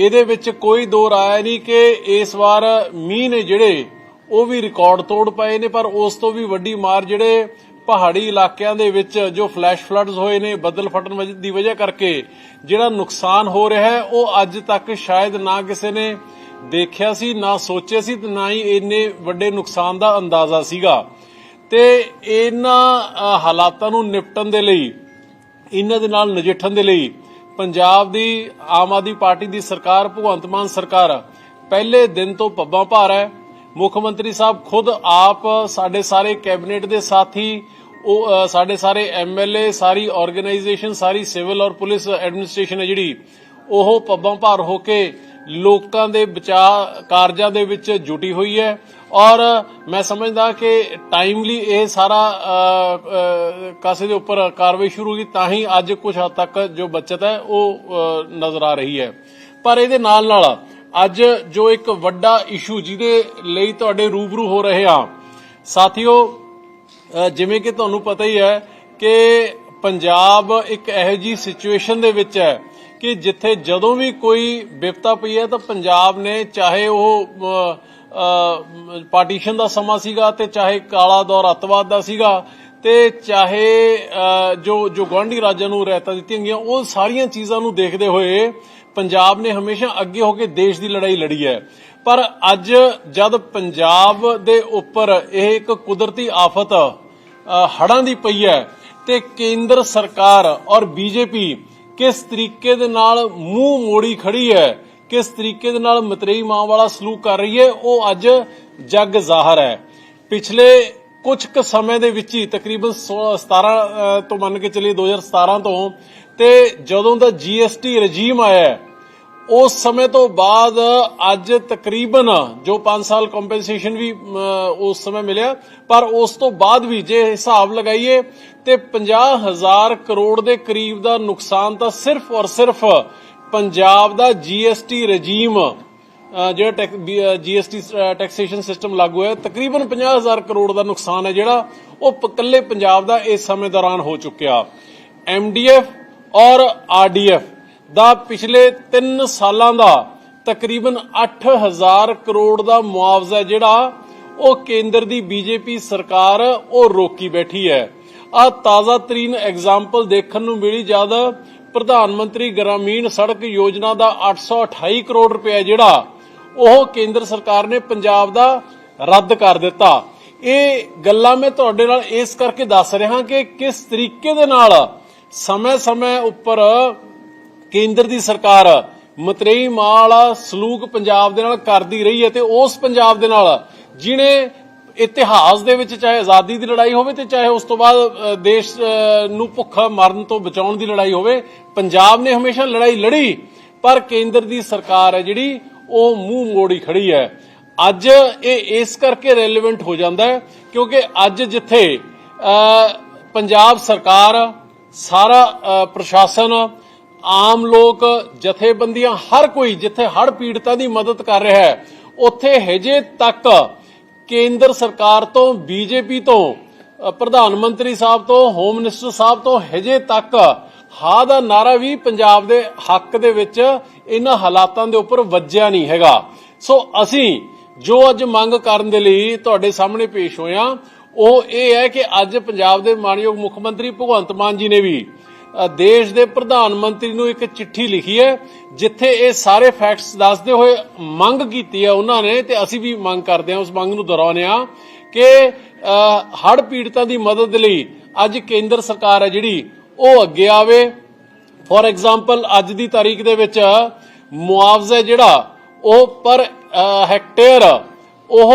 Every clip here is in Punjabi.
ਇਹਦੇ ਵਿੱਚ ਕੋਈ ਦੋ ਰਾਏ ਨਹੀਂ ਕਿ ਇਸ ਵਾਰ ਮੀਂਹ ਨੇ ਜਿਹੜੇ ਉਹ ਵੀ ਰਿਕਾਰਡ ਤੋੜ ਪਏ ਨੇ, ਪਰ ਉਸ ਤੋਂ ਵੀ ਵੱਡੀ ਮਾਰ ਜਿਹੜੇ ਪਹਾੜੀ ਇਲਾਕਿਆਂ ਦੇ ਵਿੱਚ ਜੋ ਫਲੈਸ਼ ਫਲੱਡਸ ਹੋਏ ਨੇ, ਬੱਦਲ ਫਟਣ ਦੀ ਵਜ੍ਹਾ ਕਰਕੇ ਜਿਹੜਾ ਨੁਕਸਾਨ ਹੋ ਰਿਹਾ ਹੈ, ਉਹ ਅੱਜ ਤੱਕ ਸ਼ਾਇਦ ਨਾ ਕਿਸੇ ਨੇ ਦੇਖਿਆ ਸੀ, ਨਾ ਸੋਚਿਆ ਸੀ ਤੇ ਨਾ ਹੀ ਇੰਨੇ ਵੱਡੇ ਨੁਕਸਾਨ ਦਾ ਅੰਦਾਜ਼ਾ ਸੀਗਾ। ਤੇ ਇਹਨਾਂ ਹਾਲਾਤਾਂ ਨੂੰ ਨਿਪਟਣ ਦੇ ਲਈ, ਇਹਨਾਂ ਦੇ ਨਾਲ ਨਜਿੱਠਣ ਦੇ ਲਈ ਪੰਜਾਬ ਦੀ ਆਮ ਆਦਮੀ ਪਾਰਟੀ ਦੀ ਸਰਕਾਰ ਭਗਵੰਤ ਮਾਨ ਸਰਕਾਰ ਪਹਿਲੇ ਦਿਨ ਤੋਂ ਪੱਬਾਂ ਭਾਰ ਹੈ। ਮੁੱਖ ਮੰਤਰੀ ਸਾਹਿਬ ਖੁਦ ਆਪ ਸਾਡੇ ਸਾਰੇ ਕੈਬਨਿਟ ਦੇ ਸਾਥੀ ਉਹ ਅ, ਸਾਡੇ ਸਾਰੇ ਐਮਐਲਏ ਸਾਰੀ ਆਰਗੇਨਾਈਜੇਸ਼ਨ ਸਾਰੀ ਸਿਵਲ ਔਰ ਪੁਲਿਸ ਐਡਮਿਨਿਸਟ੍ਰੇਸ਼ਨ ਹੈ ਜਿਹੜੀ ਉਹ ਪੱਬਾਂ ਭਾਰ ਹੋ ਕੇ ਲੋਕਾਂ ਦੇ ਬਚਾਅ ਕਾਰਜਾਂ ਦੇ ਵਿੱਚ ਜੁਟੀ ਹੋਈ ਹੈ। ਔਰ ਮੈਂ ਸਮਝਦਾ ਕਿ ਟਾਈਮਲੀ ਇਹ ਸਾਰਾ ਅ, ਕਾਸੇ ਦੇ ਉੱਪਰ ਕਾਰਵਾਈ ਸ਼ੁਰੂ ਹੋਈ ਤਾਂ ਹੀ ਅੱਜ ਕੁਝ ਹੱਦ ਤੱਕ ਜੋ ਬਚਤ ਹੈ ਉਹ ਨਜ਼ਰ ਆ ਰਹੀ ਹੈ। ਪਰ ਇਹਦੇ ਨਾਲ ਨਾਲ ਅੱਜ ਜੋ ਇੱਕ ਵੱਡਾ ਇਸ਼ੂ ਜਿਹਦੇ ਲਈ ਤੁਹਾਡੇ ਰੂਬਰੂ ਹੋ ਰਹੇ ਆ ਸਾਥੀਓ ਜਿਵੇਂ ਕਿ ਤੁਹਾਨੂੰ ਪਤਾ ਹੀ ਹੈ ਕਿ ਪੰਜਾਬ ਇੱਕ ਇਹੋ ਜੀ ਸਿਚੁਏਸ਼ਨ ਦੇ ਵਿੱਚ ਹੈ ਕਿ ਜਿੱਥੇ ਜਦੋਂ ਵੀ ਕੋਈ ਵਿਪਤਾ ਪਈ ਹੈ ਤਾਂ ਪੰਜਾਬ ਨੇ ਚਾਹੇ ਉਹ ਪਾਰਟੀਸ਼ਨ ਦਾ ਸਮਾਂ ਸੀਗਾ ਤੇ ਚਾਹੇ ਕਾਲਾ ਦੌਰ ਅੱਤਵਾਦ ਦਾ ਸੀਗਾ ਤੇ ਚਾਹੇ ਜੋ ਜੋ ਗਵਾਂਢੀ ਰਾਜਾਂ ਨੂੰ ਰਹਿਤਾ ਦਿੱਤੀਆਂ ਗਈਆਂ, ਉਹ ਸਾਰੀਆਂ ਚੀਜ਼ਾਂ ਨੂੰ ਦੇਖਦੇ ਹੋਏ ਪੰਜਾਬ ਨੇ ਹਮੇਸ਼ਾ ਅੱਗੇ ਹੋ ਕੇ ਦੇਸ਼ ਦੀ ਲੜਾਈ ਲੜੀ ਹੈ। ਪਰ ਅੱਜ ਜਦ ਪੰਜਾਬ ਦੇ ਉੱਪਰ ਇਹ ਇੱਕ ਕੁਦਰਤੀ ਆਫਤ ਹੜਾਂ ਦੀ ਪਈ ਹੈ ਤੇ ਕੇਂਦਰ ਸਰਕਾਰ ਔਰ ਬੀਜੇਪੀ ਕਿਸ ਤਰੀਕੇ ਦੇ ਨਾਲ ਮੂੰਹ ਮੋੜੀ ਖੜੀ ਹੈ ਕਿਸ ਤਰੀਕੇ ਦੇ ਨਾਲ ਮਤਰੇਈ ਮਾਂ ਵਾਲਾ ਸਲੂਕ ਕਰ ਰਹੀ ਹੈ ਉਹ ਅੱਜ ਜੱਗ ਜ਼ਾਹਰ ਹੈ। ਪਿਛਲੇ ਕੁਝ ਕੁ ਸਮੇਂ ਦੇ ਵਿੱਚ ਹੀ ਤਕਰੀਬਨ 16 17 ਤੋਂ ਮੰਨ ਕੇ ਚੱਲੀਏ 2017 ਤੋਂ ਤੇ ਜਦੋਂ ਦਾ ਜੀਐਸਟੀ ਰਜੀਮ ਆਇਆ ਹੈ, ਉਸ ਸਮੇਂ ਤੋਂ ਬਾਅਦ ਅੱਜ ਤਕਰੀਬਨ ਜੋ 5 ਸਾਲ ਕੰਪਨਸੇਸ਼ਨ ਵੀ ਉਸ ਸਮੇਂ ਮਿਲਿਆ ਪਰ ਉਸ ਤੋਂ ਬਾਅਦ ਵੀ ਜੇ ਹਿਸਾਬ ਲਗਾਈਏ ਤੇ 50000 ਕਰੋੜ ਦੇ ਕਰੀਬ ਦਾ ਨੁਕਸਾਨ ਤਾਂ ਸਿਰਫ ਔਰ ਸਿਰਫ ਪੰਜਾਬ ਦਾ ਜੀਐਸਟੀ ਰਜੀਮ ਅ, ਜਿਹੜਾ ਜੀਐਸਟੀ ਟੈਕਸੇਸ਼ਨ ਸਿਸਟਮ ਲਾਗੂ ਹੈ ਤਕਰੀਬਨ 50000 ਕਰੋੜ ਦਾ ਨੁਕਸਾਨ ਹੈ ਜਿਹੜਾ ਉਹ ਇਕੱਲੇ ਪੰਜਾਬ ਦਾ ਇਸ ਸਮੇਂ ਦੌਰਾਨ ਹੋ ਚੁੱਕਿਆ। ਐਮਡੀਐਫ ਔਰ ਆਰਡੀਐਫ ਦਾ ਪਿਛਲੇ 3 ਸਾਲਾਂ ਦਾ ਤਕਰੀਬਨ 8000 ਕਰੋੜ ਦਾ ਮੁਆਵਜ਼ਾ ਜਿਹੜਾ ਉਹ ਕੇਂਦਰ ਦੀ ਬੀਜੇਪੀ ਸਰਕਾਰ ਉਹ ਰੋਕੀ ਬੈਠੀ ਹੈ। ਆ ਤਾਜ਼ਾ ਤਰੀਨ ਐਗਜ਼ਾਮਪਲ ਦੇਖਣ ਨੂੰ ਮਿਲੀ ਜਦ ਪ੍ਰਧਾਨ ਮੰਤਰੀ ਗ੍ਰਾਮੀਣ ਸੜਕ ਯੋਜਨਾ ਦਾ 828 ਕਰੋੜ ਰੁਪਏ ਜਿਹੜਾ ਉਹ ਕੇਂਦਰ ਸਰਕਾਰ ਨੇ ਪੰਜਾਬ ਦਾ ਰੱਦ ਕਰ ਦਿੱਤਾ। ਇਹ ਗੱਲਾਂ ਮੈਂ ਤੁਹਾਡੇ ਨਾਲ ਇਸ ਕਰਕੇ ਦੱਸ ਰਿਹਾ ਕਿ ਕਿਸ ਤਰੀਕੇ ਦੇ ਨਾਲ ਸਮੇਂ-ਸਮੇਂ ਉੱਪਰ ਕੇਂਦਰ ਦੀ ਸਰਕਾਰ ਮਤਰੇਈ ਮਾਲ ਸਲੂਕ ਪੰਜਾਬ ਦੇ ਨਾਲ ਕਰਦੀ ਰਹੀ ਹੈ ਤੇ ਉਸ ਪੰਜਾਬ ਦੇ ਨਾਲ ਜਿਹਨੇ ਇਤਿਹਾਸ ਦੇ ਵਿੱਚ ਚਾਹੇ ਆਜ਼ਾਦੀ ਦੀ ਲੜਾਈ ਹੋਵੇ ਤੇ ਚਾਹੇ ਉਸ ਤੋਂ ਬਾਅਦ ਦੇਸ਼ ਨੂੰ ਭੁੱਖਾ ਮਰਨ ਤੋਂ ਬਚਾਉਣ ਦੀ ਲੜਾਈ ਹੋਵੇ, ਪੰਜਾਬ ਨੇ ਹਮੇਸ਼ਾ ਲੜਾਈ ਲੜੀ, ਪਰ ਕੇਂਦਰ ਦੀ ਸਰਕਾਰ ਹੈ ਜਿਹੜੀ, ਉਹ ਮੂੰਹ ਮੋੜੀ ਖੜੀ ਹੈ। ਅੱਜ ਇਹ ਇਸ ਕਰਕੇ ਰੈਲੇਵੈਂਟ ਹੋ ਜਾਂਦਾ ਹੈ, ਕਿਉਂਕਿ ਅੱਜ ਜਿੱਥੇ ਪੰਜਾਬ ਸਰਕਾਰ, ਸਾਰਾ ਪ੍ਰਸ਼ਾਸਨ ਆਮ ਲੋਕ ਜਥੇਬੰਦੀਆਂ ਹਰ ਕੋਈ ਜਿੱਥੇ ਹੜ ਪੀੜਤਾਂ ਦੀ ਮਦਦ ਕਰ ਰਿਹਾ ਹੈ, ਉੱਥੇ ਹਜੇ ਤੱਕ ਕੇਂਦਰ ਸਰਕਾਰ ਤੋਂ, ਬੀਜੇਪੀ ਤੋਂ ਪ੍ਰਧਾਨ ਮੰਤਰੀ ਸਾਹਿਬ ਤੋਂ, ਹੋਮ ਮਿਨਿਸਟਰ ਸਾਹਿਬ ਤੋਂ ਹਜੇ ਤੱਕ ਹਾਂ ਦਾ ਨਾਰਾ ਵੀ ਪੰਜਾਬ ਦੇ ਹੱਕ ਦੇ ਵਿੱਚ ਇਹਨਾਂ ਹਾਲਾਤਾਂ ਦੇ ਉੱਪਰ ਵੱਜਿਆ ਨਹੀਂ ਹੈਗਾ। ਸੋ ਅਸੀਂ ਜੋ ਅੱਜ ਮੰਗ ਕਰਨ ਦੇ ਲਈ ਤੁਹਾਡੇ ਸਾਹਮਣੇ ਪੇਸ਼ ਹੋਇਆ ਉਹ ਇਹ ਹੈ ਕਿ ਅੱਜ ਪੰਜਾਬ ਦੇ ਮਾਨਯੋਗ ਮੁੱਖ ਮੰਤਰੀ ਭਗਵੰਤ ਮਾਨ ਜੀ ਨੇ ਵੀ ਦੇਸ਼ ਦੇ ਪ੍ਰਧਾਨ ਮੰਤਰੀ ਨੂੰ ਇੱਕ ਚਿੱਠੀ ਲਿਖੀ ਹੈ, ਜਿੱਥੇ ਇਹ ਸਾਰੇ ਫੈਕਟਸ ਦੱਸਦੇ ਹੋਏ ਮੰਗ ਕੀਤੀ ਹੈ ਉਹਨਾਂ ਨੇ, ਤੇ ਅਸੀਂ ਵੀ ਮੰਗ ਕਰਦੇ ਹਾਂ, ਉਸ ਮੰਗ ਨੂੰ ਦੁਹਰਾਉਂਦੇ ਹਾਂ ਕਿ ਹੜ ਪੀੜਤਾਂ ਦੀ ਮਦਦ ਲਈ ਅੱਜ ਕੇਂਦਰ ਸਰਕਾਰ ਹੈ ਜਿਹੜੀ, ਉਹ ਅੱਗੇ ਆਵੇ। ਫੋਰ ਐਗਜ਼ਾਮਪਲ ਅੱਜ ਦੀ ਤਾਰੀਖ ਦੇ ਵਿੱਚ ਮੁਆਵਜ਼ਾ ਜਿਹੜਾ, ਉਹ ਪਰ ਹੈਕਟੇਅਰ ਉਹ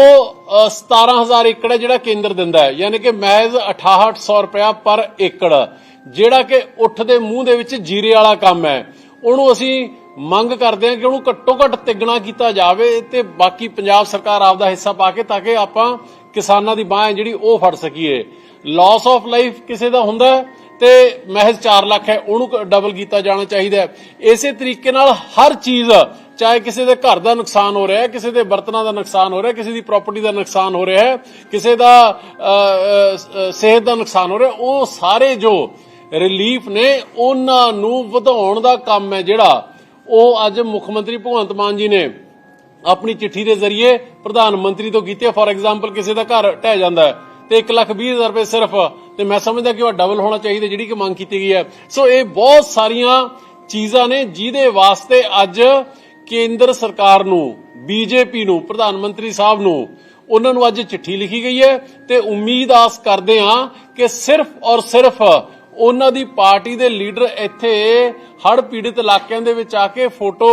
ਅ, 17000 ਏਕੜ ਹੈ ਜਿਹੜਾ ਕੇਂਦਰ ਦਿੰਦਾ ਹੈ। ਯਾਨੀ ਕਿ ਮਹਿਜ਼ 6800 ਰੁਪਇਆ ਪਰ ਏਕੜ। ਜਿਹੜਾ ਕਿ ਉੱਠ ਦੇ ਮੂੰਹ ਦੇ ਵਿੱਚ ਜੀਰੇ ਵਾਲਾ ਕੰਮ ਹੈ। ਉਹਨੂੰ ਅਸੀਂ ਮੰਗ ਕਰਦੇ ਹਾਂ ਕਿ ਉਹਨੂੰ ਘੱਟੋ ਘੱਟ ਤਿੱਗਣਾ ਕੀਤਾ ਜਾਵੇ ਤੇ ਬਾਕੀ ਪੰਜਾਬ ਸਰਕਾਰ ਆਪਦਾ ਹਿੱਸਾ ਪਾ ਕੇ ਤਾਂ ਕਿ ਆਪਾਂ ਕਿਸਾਨਾਂ ਦੀ ਬਾਹ ਹੈ ਜਿਹੜੀ ਉਹ ਫੜ ਸਕੀਏ। ਲਾਸ ਆਫ ਲਾਈਫ ਕਿਸੇ ਦਾ ਹੁੰਦਾ ਤੇ ਮਹਿਜ਼ 4 ਲੱਖ ਹੈ ਉਹਨੂੰ ਡਬਲ ਕੀਤਾ ਜਾਣਾ ਚਾਹੀਦਾ ਹੈ। ਇਸੇ ਤਰੀਕੇ ਨਾਲ ਹਰ ਚੀਜ਼ ਚਾਹੇ ਕਿਸੇ ਦੇ ਘਰ ਦਾ ਨੁਕਸਾਨ ਹੋ ਰਿਹਾ ਹੈ, ਕਿਸੇ ਦੇ ਬਰਤਨਾਂ ਦਾ ਨੁਕਸਾਨ ਹੋ ਰਿਹਾ ਹੈ, ਕਿਸੇ ਦੀ ਪ੍ਰਾਪਰਟੀ ਦਾ ਨੁਕਸਾਨ ਹੋ ਰਿਹਾ ਹੈ, ਕਿਸੇ ਦਾ ਸਿਹਤ ਦਾ ਨੁਕਸਾਨ ਹੋ ਰਿਹਾ ਉਹ ਸਾਰੇ ਜੋ ਰਿਲੀਫ ਨੇ, ਉਹਨਾਂ ਨੂੰ ਵਧਾਉਣ ਦਾ ਕੰਮ ਹੈ ਜਿਹੜਾ, ਉਹ ਅੱਜ ਮੁੱਖ ਮੰਤਰੀ ਭਗਵੰਤ ਮਾਨ ਜੀ ਨੇ ਆਪਣੀ ਚਿੱਠੀ ਦੇ ਜ਼ਰੀਏ ਪ੍ਰਧਾਨ ਮੰਤਰੀ ਤੋਂ ਕੀਤੀ ਫੋਰ ਐਗਜ਼ਾਮਪਲ ਕਿਸੇ ਦਾ ਘਰ ਢਹਿ ਜਾਂਦਾ ਹੈ ਤੇ 1 ਲੱਖ 20 ਹਜ਼ਾਰ ਰੁਪਏ ਸਿਰਫ, ਤੇ ਮੈਂ ਸਮਝਦਾ ਕਿ ਉਹ ਡਬਲ ਹੋਣਾ ਚਾਹੀਦਾ ਜਿਹੜੀ ਕਿ ਮੰਗ ਕੀਤੀ ਗਈ ਹੈ। ਸੋ ਇਹ ਬਹੁਤ ਸਾਰੀਆਂ ਚੀਜ਼ਾਂ ਨੇ ਜਿਹਦੇ ਵਾਸਤੇ ਅੱਜ ਕੇਂਦਰ ਸਰਕਾਰ ਨੂੰ, ਬੀਜੇਪੀ ਨੂੰ, ਪ੍ਰਧਾਨ ਮੰਤਰੀ ਸਾਹਿਬ ਨੂੰ, ਉਹਨਾਂ ਨੂੰ ਅੱਜ ਚਿੱਠੀ ਲਿਖੀ ਗਈ ਹੈ ਤੇ ਉਮੀਦ ਆਸ ਕਰਦੇ ਹਾਂ ਕਿ ਸਿਰਫ ਔਰ ਸਿਰਫ ਉਹਨਾਂ ਦੀ ਪਾਰਟੀ ਦੇ ਲੀਡਰ ਇੱਥੇ ਹੜ੍ਹ ਪੀੜਿਤ ਇਲਾਕਿਆਂ ਦੇ ਵਿੱਚ ਆ ਕੇ ਫੋਟੋ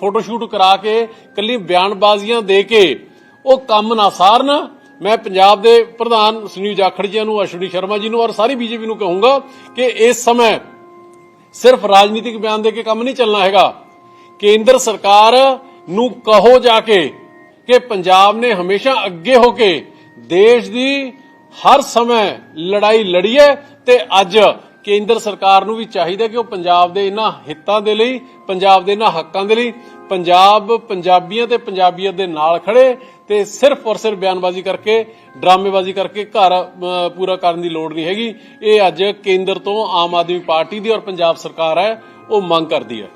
ਫੋਟੋ ਸ਼ੂਟ ਕਰਾ ਕੇ ਕੱਲੀ ਬਿਆਨਬਾਜ਼ੀਆਂ ਦੇ ਕੇ ਉਹ ਕੰਮ ਨਾ ਸਾਰਨ। ਮੈਂ ਪੰਜਾਬ ਦੇ ਪ੍ਰਧਾਨ ਸੁਨੀਲ ਜਾਖੜ ਜੀ ਨੂੰ, ਅਸ਼ਵਨੀ ਸ਼ਰਮਾ ਜੀ ਨੂੰ ਔਰ ਸਾਰੀ ਬੀਜੇਪੀ ਨੂੰ ਕਹੂੰਗਾ ਕਿ ਇਸ ਸਮੇਂ ਸਿਰਫ ਰਾਜਨੀਤਿਕ ਬਿਆਨ ਦੇ ਕੇ ਕੰਮ ਨਹੀਂ ਚੱਲਣਾ ਹੈਗਾ। ਕੇਂਦਰ ਸਰਕਾਰ ਨੂੰ ਕਹੋ ਜਾ ਕੇ ਕਿ ਪੰਜਾਬ ਨੇ ਹਮੇਸ਼ਾ ਅੱਗੇ ਹੋ ਕੇ ਦੇਸ਼ ਦੀ ਹਰ ਸਮੇਂ ਲੜਾਈ ਲੜੀ ਹੈ ਤੇ ਅੱਜ ਕੇਂਦਰ ਸਰਕਾਰ ਨੂੰ ਵੀ ਚਾਹੀਦਾ ਕਿ ਉਹ ਪੰਜਾਬ ਦੇ ਇਹਨਾਂ ਹਿੱਤਾਂ ਦੇ ਲਈ, ਪੰਜਾਬ ਦੇ ਇਹਨਾਂ ਹੱਕਾਂ ਦੇ ਲਈ ਪੰਜਾਬ ਪੰਜਾਬੀਆਂ ਤੇ ਪੰਜਾਬੀਅਤ ਦੇ ਨਾਲ ਖੜੇ ਤੇ ਸਿਰਫ ਔਰ ਸਿਰਫ ਬਿਆਨਬਾਜ਼ੀ ਕਰਕੇ, ਡਰਾਮੇਬਾਜ਼ੀ ਕਰਕੇ ਘਰ ਪੂਰਾ ਕਰਨ ਦੀ ਲੋੜ ਨਹੀਂ ਹੈਗੀ। ਇਹ ਅੱਜ ਕੇਂਦਰ ਤੋਂ ਆਮ ਆਦਮੀ ਪਾਰਟੀ ਦੀ ਔਰ ਪੰਜਾਬ ਸਰਕਾਰ ਹੈ, ਉਹ ਮੰਗ ਕਰਦੀ ਹੈ।